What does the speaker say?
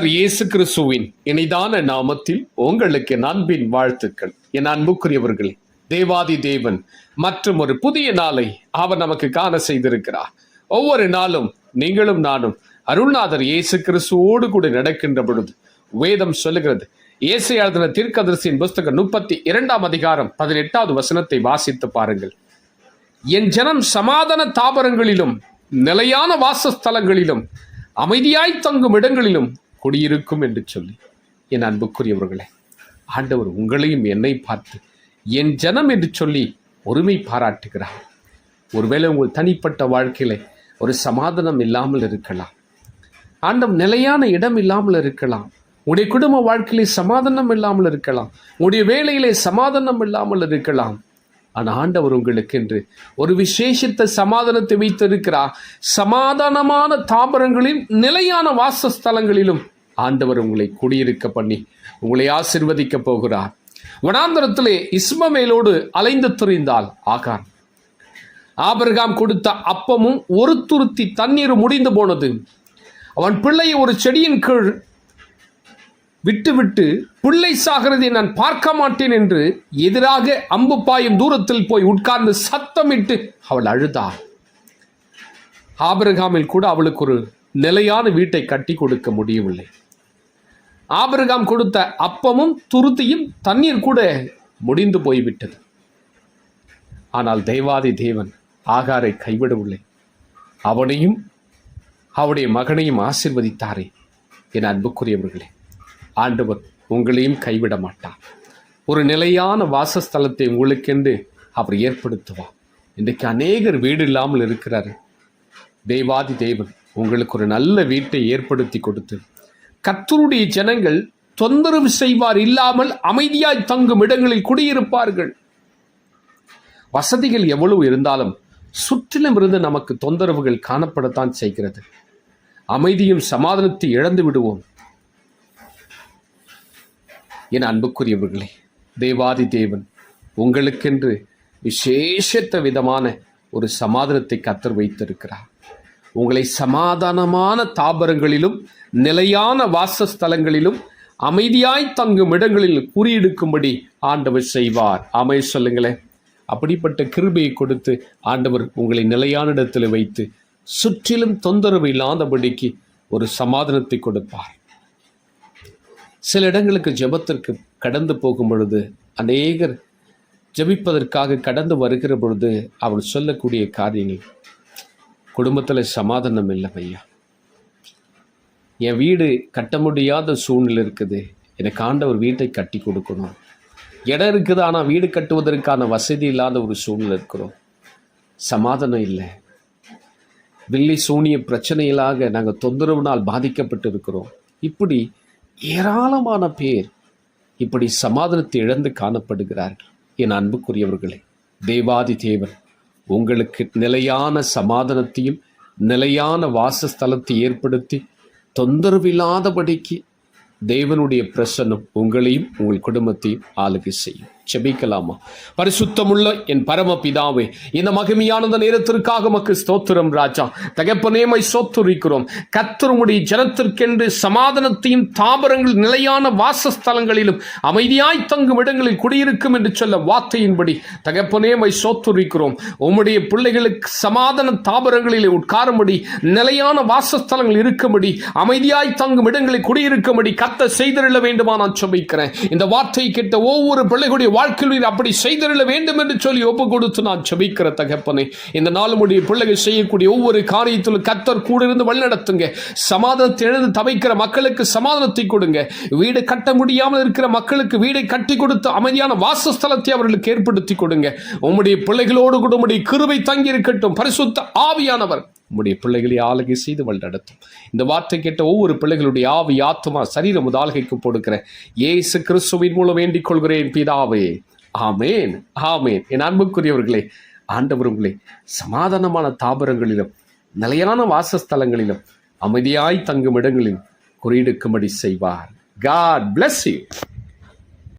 இயேசு கிறிஸ்துவின் இனிதான நாமத்தில் உங்களுக்கு நண்பின் வாழ்த்துக்கள். என் அன்புக்குரியவர்களே தேவாதி தேவன் மற்றும் ஒரு புதிய நாளை அவர் நமக்கு காண செய்திருக்கிறார். ஒவ்வொரு நாளும் நீங்களும் நானும் அருள்நாதர் இயேசு கிறிஸ்துவோடு கூட நடக்கின்ற பொழுது வேதம் சொல்லுகிறது. இயேசையாளர் எழுதின தீர்க்கதரிசியின் புஸ்தகம் முப்பத்தி இரண்டாம் அதிகாரம் பதினெட்டாவது வசனத்தை வாசித்து பாருங்கள். என் ஜனம் சமாதான தாபரங்களிலும் நிலையான வாசஸ்தலங்களிலும் அமைதியாய் தங்கும் இடங்களிலும் குடியிருக்கும் என்று சொல்லி என் அன்புக்குரியவர்களே ஆண்டவர் உங்களையும் என்னை பார்த்து என் ஜனம் என்று சொல்லி ஒருமை பாராட்டுகிறார். ஒருவேளை உங்கள் தனிப்பட்ட வாழ்க்கையில் ஒரு சமாதானம் இல்லாமல் இருக்கலாம். ஆண்டம் நிலையான இடம் இல்லாமல் இருக்கலாம். உடைய குடும்ப வாழ்க்கையிலே சமாதானம் இல்லாமல் இருக்கலாம். உடைய வேலையிலே சமாதானம் இல்லாமல் இருக்கலாம். ஆனால் ஆண்டவர் உங்களுக்கென்று ஒரு விசேஷித்த சமாதானத்தை வைத்திருக்கிறார். சமாதானமான தாபரங்களின் நிலையான வாசஸ்தலங்களிலும் ஆண்டவர் உங்களை குடியிருக்க பண்ணி உங்களை ஆசிர்வதிக்க போகிறார். வனாந்தரத்திலே இஸ்மமேலோடு அலைந்து திரிந்தால் ஆகார் ஆபர்காம் கொடுத்த அப்பமும் ஒரு துருத்தி தண்ணீர் முடிந்து போனது. அவன் பிள்ளையை ஒரு செடியின் கீழ் விட்டுவிட்டு பிள்ளை சாகிறதை நான் பார்க்க மாட்டேன் என்று எதிராக அம்பு பாயும் தூரத்தில் போய் உட்கார்ந்து சத்தமிட்டு அவள் அழுதாள். ஆபிரகாமில் கூட அவளுக்கு ஒரு நிலையான வீட்டை கட்டி கொடுக்க முடியவில்லை. ஆபிரகாம் கொடுத்த அப்பமும் துருத்தியும் தண்ணீர் கூட முடிந்து போய்விட்டது. ஆனால் தெய்வாதி தேவன் ஆகாரை கைவிடவில்லை. அவனையும் அவருடைய மகனையும் ஆசிர்வதித்தாரே என் அன்புக்குரியவர்களே. ஆண்டவர் உங்களையும் கைவிட மாட்டார். ஒரு நிலையான வாசஸ்தலத்தை உங்களுக்கென்று அவர் ஏற்படுத்துவார். இன்றைக்கு அநேகர் வீடு இல்லாமல் இருக்கிறார் தெய்வாதி தேவன் உங்களுக்கு ஒரு நல்ல வீட்டை ஏற்படுத்தி கொடுத்து கத்தருடைய ஜனங்கள் தொந்தரவு செய்வார் இல்லாமல் அமைதியாய் தங்கும் இடங்களில் குடியிருப்பார்கள். வசதிகள் எவ்வளவு இருந்தாலும் சுற்றிலும் இருந்து நமக்கு தொந்தரவுகள் காணப்படத்தான் செய்கிறது. அமைதியும் சமாதானத்தை இழந்து விடுவோம். என் அன்புக்குரியவர்களே தேவாதி தேவன் உங்களுக்கென்று விசேஷத்த விதமான ஒரு சமாதானத்தை கத்தர் வைத்திருக்கிறார். உங்களை சமாதானமான தாபரங்களிலும் நிலையான வாசஸ்தலங்களிலும் அமைதியாய் தங்கும் இடங்களில் குறியெடுக்கும்படி ஆண்டவர் செய்வார். அமை சொல்லுங்களேன் அப்படிப்பட்ட கிருபையை கொடுத்து ஆண்டவர் உங்களை நிலையான இடத்தில் வைத்து சுற்றிலும் தொந்தரவு இல்லாதபடிக்கு ஒரு சமாதானத்தை கொடுப்பார். சில இடங்களுக்கு ஜெபத்திற்கு கடந்து போகும் பொழுது அநேகர் ஜெபிப்பதற்காக கடந்து வருகிற பொழுது அவள் சொல்லக்கூடிய காரியங்கள் குடும்பத்தில் சமாதானம் இல்லை ஐயா என் வீடு கட்ட முடியாத சூழ்நிலை இருக்குது. எனக்கு ஆண்டவர் வீட்டை கட்டி கொடுக்கணும். இடம் இருக்குது ஆனால் வீடு கட்டுவதற்கான வசதி இல்லாத ஒரு சூழ்நிலை இருக்கிறோம். சமாதானம் இல்லை. வில்லி சூனிய பிரச்சனைகளாக நாங்கள் தொந்தரவுனால் பாதிக்கப்பட்டு இருக்கிறோம். இப்படி ஏராளமான பேர் இப்படி சமாதானத்தை இழந்து காணப்படுகிறார்கள். என் அன்புக்குரியவர்களே தேவாதி தேவன். உங்களுக்கு நிலையான சமாதானத்தையும் நிலையான வாசஸ்தலத்தை ஏற்படுத்தி தொந்தரவில்லாதபடிக்கு தேவனுடைய பிரசன்னம் உங்களையும் உங்கள் குடும்பத்தையும் ஆளுகை செய்யும். ஜெபிக்கலாமா? பரிசுத்தமுள்ள என் பரம பிதாவே இந்த மகிமையானந்த நேரத்திற்காக மக்கு ஸ்தோத்திரம் ராஜா. தகப்பனேமை சோத்துரிக்கிறோம். கத்தருமுடைய ஜனத்திற்கென்று சமாதானத்தையும் தாபரங்கள் நிலையான வாசஸ்தலங்களிலும் அமைதியாய் தங்கும் இடங்களில் குடியிருக்கும் என்று சொல்ல வார்த்தையின்படி தகப்பனேமை சோத்துரிக்கிறோம். உம்முடைய பிள்ளைகளுக்கு சமாதான தாபரங்களிலே உட்காரும்படி நிலையான வாசஸ்தலங்கள் இருக்கும்படி அமைதியாய் தங்கும் இடங்களில் குடியிருக்கும்படி கத்த செய்திருள்ள வேண்டுமா நான் சொல்லிக்கிறேன் இந்த வார்த்தை கேட்ட ஒவ்வொரு பிள்ளைகளுடைய வாழ்க்கையில் அப்படி செய்திருள்ள வேண்டும் என்று சொல்லி ஒப்பு கொடுத்து நான் செபிக்கிற தகப்பனே. இந்த நாள் முடிய பிள்ளைகள் செய்யக்கூடிய ஒவ்வொரு காரியத்திலும் கத்தர் கூட இருந்து வழிநடத்துங்க. சமாதானத்தை எழுந்து தவைக்கிற மக்களுக்கு சமாதானத்தை கொடுங்க. வீடு கட்ட முடியாமல் இருக்கிற மக்களுக்கு வீடை கட்டி கொடுத்து அமைதியான வாசஸ்தலத்தை அவர்களுக்கு ஏற்படுத்தி கொடுங்க. உம்முடைய பிள்ளைகளோடு கூட உம்முடைய கிருபை தங்கி இருக்கட்டும் பரிசுத்த ஆவியானவர். உம்முடைய பிள்ளைகளை ஆளுகை செய்து வழிநடத்தும். இந்த வார்த்தை கேட்ட ஒவ்வொரு பிள்ளைகளுடைய ஆவி ஆத்மா சரீரம் ஆளுகைக்கு போடுக்கிற ஏசு கிறிஸ்துவின் மூலம் வேண்டிக் கொள்கிறேன் பிதாவே. ஆமேன் ஆமேன். என் அன்புக்குரியவர்களே ஆண்டவர் உங்களை சமாதானமான தாபரங்களிலும் நிலையான வாசஸ்தலங்களிலும் அமைதியாய் தங்கும் இடங்களிலும் குறியெடுக்கும்படி செய்வார். God bless you